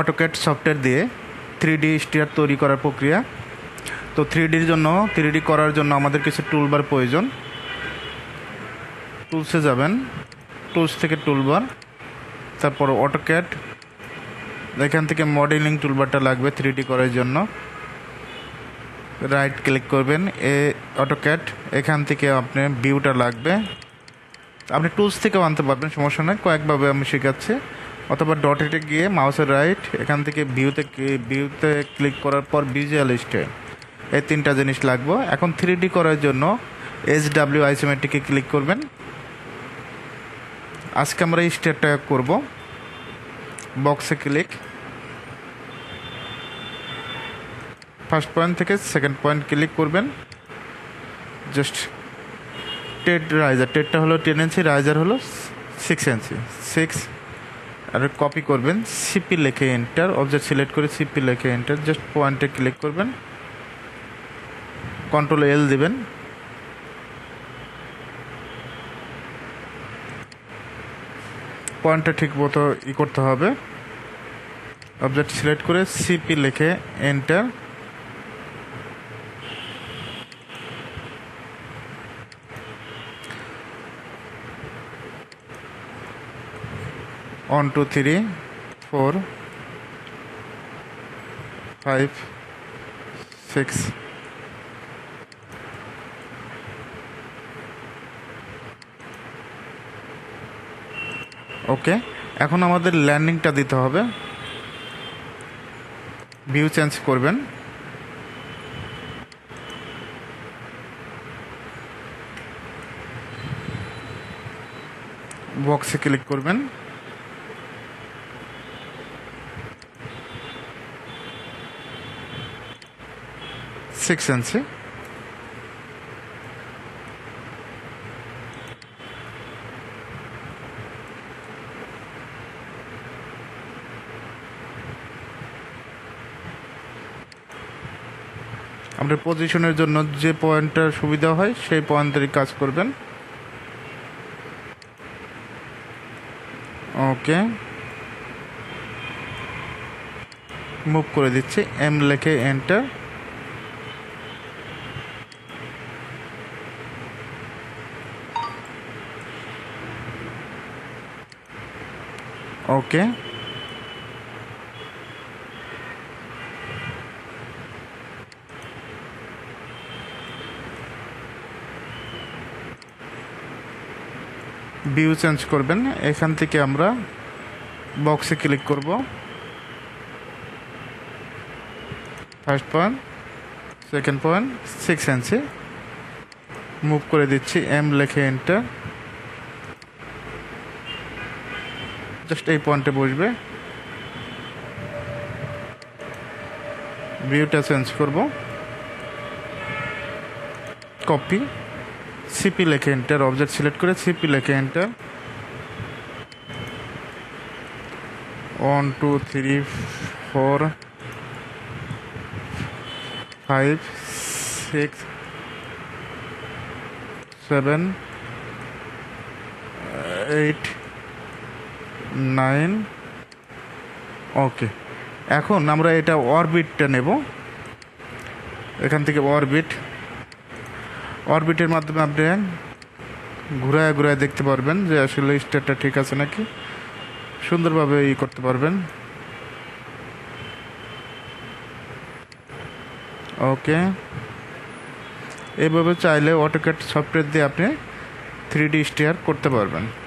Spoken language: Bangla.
অটোক্যাট সফটওয়্যার দিয়ে থ্রি ডি স্টিয়ার তৈরি করার প্রক্রিয়া। তো থ্রি ডির জন্য থ্রি ডি করার জন্য আমাদের কিছু টুলবার প্রয়োজন। টুলসে যাবেন। টুলস থেকে টুলবার তারপর অটোক্যাট এখান থেকে মডেলিং টুলবারটা লাগবে থ্রি ডি করার জন্য। রাইট ক্লিক করবেন, এ অটোক্যাট এখান থেকে আপনি ভিউটা লাগবে। আপনি টুলস থেকেও আনতে পারবেন, সমস্যা নয় কয়েকভাবে আমি শেখাচ্ছি। অথবা ডটেটে গিয়ে মাউসের রাইট এখান থেকে ভিউতে ভিউতে ক্লিক করার পর ভিজুয়াল স্টে এই তিনটা জিনিস লাগবে। এখন থ্রি ডি করার জন্য এইচ ডাব্লিউ আইসোমেট্রিকে ক্লিক করবেন। আজকে আমরা এই স্টেপটা করব। বক্সে ক্লিক ফার্স্ট পয়েন্ট থেকে সেকেন্ড পয়েন্ট ক্লিক করবেন। জাস্ট টেড রাইজার টেডটা হলো টেন ইঞ্চি রাইজার হলো সিক্স ইঞ্চি সিক্স আর কপি করবেন সিপি লেখে এন্টার অবজেক্ট সিলেক্ট করে সিপি লেখে এন্টার জাস্ট পয়েন্টে ক্লিক করবেন কন্ট্রোল এল দিবেন। পয়েন্টটা ঠিক মতো ই করতে হবে। অবজেক্ট সিলেক্ট করে সিপি লেখে enter one two three four five six okay এখন আমাদের ল্যান্ডিংটা দিতে হবে। ভিউ চেঞ্জ করবেন। বক্সে ক্লিক করবেন। ইঞ্চি আপনার পজিশনের জন্য যে পয়েন্টটার সুবিধা হয়, সেই পয়েন্টেরই কাজ করবেন। ওকে মুভ করে দিচ্ছি। এম লেখে এন্টার ওকে ভিউ চেঞ্জ করবেন। এখান থেকে আমরা বক্সে ক্লিক করব। First point second point six inch move করে দিচ্ছি এম লেখে এন্টার জাস্ট এই পয়েন্টে বসবে। ভিউটা চেঞ্জ করব। কপি। সিপি লেখে এন্টার অবজেক্ট সিলেক্ট করে সিপি লেখে enter one two three four five six seven eight nine. Okay. এখন আমরা এটা অরবিটটা নেব। এখান থেকে অরবিট। অরবিটের মাধ্যমে আপনি ঘুরায় ঘুরায় দেখতে পারবেন যে আসলে স্টেটটা ঠিক আছে নাকি। সুন্দরভাবে ই করতে পারবেন। ওকে। এভাবে চাইলে অটোক্যাট সফটওয়্যার দিয়ে আপনি থ্রি ডি স্টেয়ার করতে পারবেন।